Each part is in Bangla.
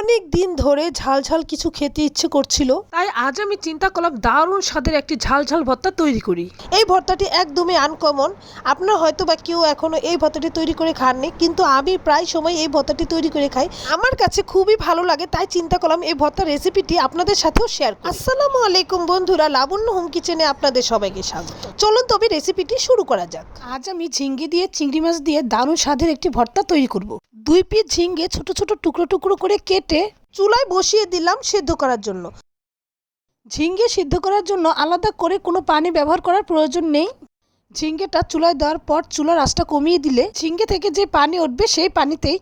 অনেক দিন ধরে ঝাল ঝাল কিছু খেতে ইচ্ছে করছিল। তাই আজ আমি চিন্তা করলাম দারুণ স্বাদের একটি ঝাল ঝাল ভর্তা তৈরি করি। এই ভর্তাটি একদমই আনকমন আপনারা হয়তো বা কেউ এখনও এই ভর্তাটি তৈরি করে খাননি কিন্তু আমি প্রায় সময় এই ভর্তাটি তৈরি করে খাই। আমার কাছে খুবই ভালো লাগে তাই চিন্তা করলাম এই ভর্তার রেসিপিটি আপনাদের সাথেও শেয়ার করি। আসসালামু আলাইকুম বন্ধুরা লাবণ্য হোম কিচেনে আপনাদের সবাইকে স্বাগত। চলুন তবে রেসিপিটি শুরু করা যাক। আজ আমি ঝিঙ্গে দিয়ে চিংড়ি মাছ দিয়ে দারুণ স্বাদের একটি ভর্তা তৈরি করব। দুই পিস ঝিঙ্গে ছোট ছোট টুকরো টুকরো করে কেটে চুলায় বসিয়ে দিলাম সেদ্ধ করার জন্য। ঝিঙ্গে সিদ্ধ করার জন্য আলাদা করে কোনো পানি ব্যবহার করার প্রয়োজন নেই। ঝিঙ্গেটা চুলায় দেওয়ার পর চুলার আঁচটা কমিয়ে দিলে ঝিঙ্গে থেকে যে পানি উঠবে সেই পানিতেই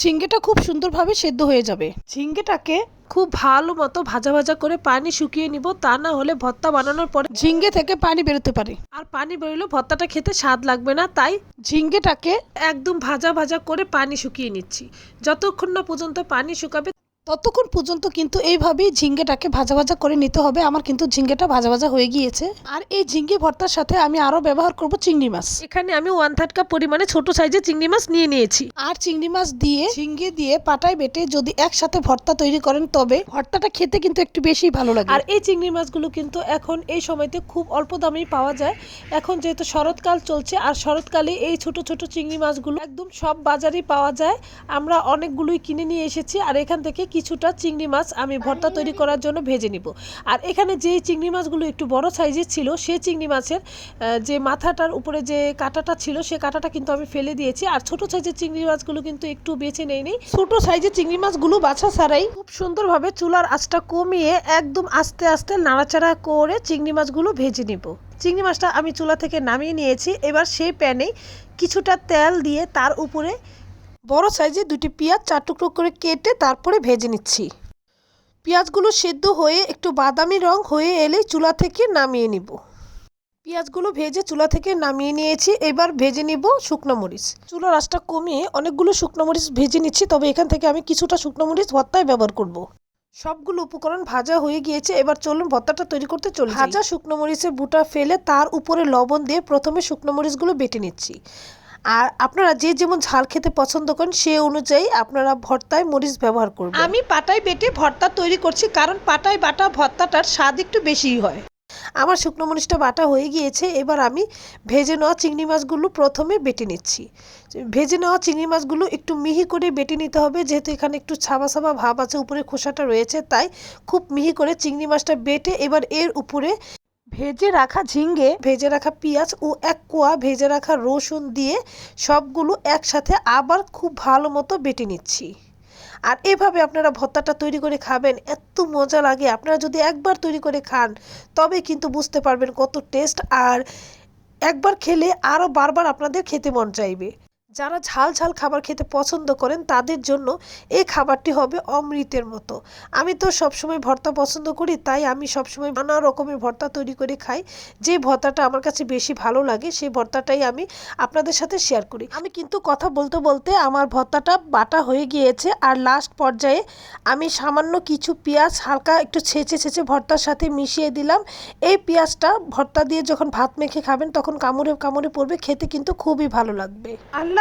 ঝিঙ্গেটা খুব সুন্দরভাবে সেদ্ধ হয়ে যাবে। ঝিঙ্গেটাকে খুব ভালো মতো ভাজা ভাজা করে পানি শুকিয়ে নিব তা না হলে ভর্তা বানানোর পরে ঝিঙ্গে থেকে পানি বেরোতে পারে। আর পানি বেরোলে ভর্তাটা খেতে স্বাদ লাগবে না তাই ঝিঙ্গেটাকে একদম ভাজা ভাজা করে পানি শুকিয়ে নিচ্ছি। যতক্ষণ না পর্যন্ত পানি শুকাবে ততক্ষণ পর্যন্ত কিন্তু এইভাবেই ঝিঙ্গেটাকে ভাজা ভাজা করে নিতে হবে। আমার কিন্তু ঝিঙ্গেটা ভাজা ভাজা হয়ে গিয়েছে। আর এই ঝিঙ্গে ভর্তার সাথে আমি আরও ব্যবহার করব চিংড়ি মাছ। এখানে আমি ওয়ান থার্ড কাপ পরিমাণে ছোট সাইজের চিংড়ি মাছ নিয়ে নিয়েছি। আর চিংড়ি মাছ দিয়ে ঝিঙ্গে দিয়ে পাটায় বেটে যদি একসাথে ভর্তা তৈরি করেন তবে ভর্তাটা খেতে কিন্তু একটু বেশি ভালো লাগে। আর এই চিংড়ি মাছগুলো কিন্তু এখন এই সময়তে খুব অল্প দামেই পাওয়া যায়। এখন যেহেতু শরৎকাল চলছে আর শরৎকালে এই ছোট ছোট চিংড়ি মাছগুলো একদম সব বাজারেই পাওয়া যায়। আমরা অনেকগুলোই কিনে নিয়ে এসেছি আর এখান থেকে কিছুটা চিংড়ি মাছ আমি ভর্তা তৈরি করার জন্য ভেজে নিব। আর এখানে যে চিংড়ি মাছগুলো একটু বড় সাইজের ছিল সেই চিংড়ি মাছের যে মাথাটার উপরে যে কাঁটাটা ছিল, সে কাঁটাটা কিন্তু আমি ফেলে দিয়েছি। আর ছোট সাইজের চিংড়ি মাছগুলো কিন্তু একটু বেছে নেই নেই ছোট সাইজের চিংড়ি মাছগুলো বাছা ছাড়াই খুব সুন্দরভাবে চুলার আঁচটা কমিয়ে একদম আস্তে আস্তে নাড়াচাড়া করে চিংড়ি মাছগুলো ভেজে নিব। চিংড়ি মাছটা আমি চুলা থেকে নামিয়ে নিয়েছি। এবার সেই প্যানে কিছুটা তেল দিয়ে তার উপরে বড় সাইজে দুটি পেঁয়াজ চার টুকরো করে কেটে তারপরে ভেজে নিচ্ছি পেঁয়াজগুলো সেদ্ধ হয়ে একটু বাদামি রং হয়ে এলে চুলা থেকে নামিয়ে নিব পেঁয়াজগুলো ভেজে চুলা থেকে নামিয়ে নিয়েছি, এবার ভেজে নিব শুকনো মরিচ চুলার আঁচটা কমিয়ে অনেকগুলো শুকনো মরিচ ভেজে নিচ্ছি, তবে এখান থেকে আমি কিছুটা শুকনো মরিচ ভর্তায় ব্যবহার করব। সবগুলো উপকরণ ভাজা হয়ে গিয়েছে, এবার চলুন ভর্তাটা তৈরি করতে চলে যাই। ভাজা শুকনো মরিচের বুটা ফেলে তার উপরে লবণ দিয়ে প্রথমে শুকনো মরিচগুলো বেটে নিচ্ছি আর আপনারা যে যেমন ঝাল খেতে পছন্দ করেন সে অনুযায়ী আপনারা ভর্তায় মরিচ ব্যবহার করবেন। আমি পাটায় বেটে ভর্তা তৈরি করছি কারণ পাটায় বাটা ভর্তাটার স্বাদ একটু বেশিই হয়। আমার শুকনো মরিচটা বাটা হয়ে গিয়েছে এবার আমি ভেজে নেওয়া চিংড়ি মাছগুলো প্রথমে বেটে নিচ্ছি। ভেজে নেওয়া চিংড়ি মাছগুলো একটু মিহি করে বেটে নিতে হবে যেহেতু এখানে একটু ছাবা ছাবা ভাব আছে উপরে খোসাটা রয়েছে তাই খুব মিহি করে চিংড়ি মাছটা বেটে এবার এর উপরে ভেজে রাখা ঝিঙ্গে ভেজে রাখা পেঁয়াজ ও এক কোয়া ভেজে রাখা রসুন দিয়ে সবগুলো একসাথে আবার খুব ভালো মতো বেটে নিচ্ছি। আর এভাবে আপনারা ভর্তাটা তৈরি করে খাবেন, এত মজা লাগে। আপনারা যদি একবার তৈরি করে খান, তবে কিন্তু বুঝতে পারবেন কত টেস্ট। আর একবার খেলে আরও বারবার আপনাদের খেতে মন চাইবে। যারা ঝাল ঝাল খাবার খেতে পছন্দ করেন, তাদের জন্য এই খাবারটি হবে অমৃতের মতো। আমি তো সবসময় ভর্তা পছন্দ করি, তাই আমি সবসময় নানা রকমের ভর্তা তৈরি করে খাই। যে ভর্তাটা আমার কাছে বেশি ভালো লাগে, সেই ভর্তাটাই আমি আপনাদের সাথে শেয়ার করি। আমি কিন্তু কথা বলতে বলতে আমার ভর্তাটা বাটা হয়ে গিয়েছে, আর লাস্ট পর্যায়ে আমি সামান্য কিছু পেঁয়াজ হালকা একটু ছেঁচে ছেঁচে ভর্তার সাথে মিশিয়ে দিলাম। এই পেঁয়াজটা ভর্তা দিয়ে যখন ভাত মেখে খাবেন, তখন কামড়ে কামড়ে পড়বে, খেতে কিন্তু খুবই ভালো লাগবে।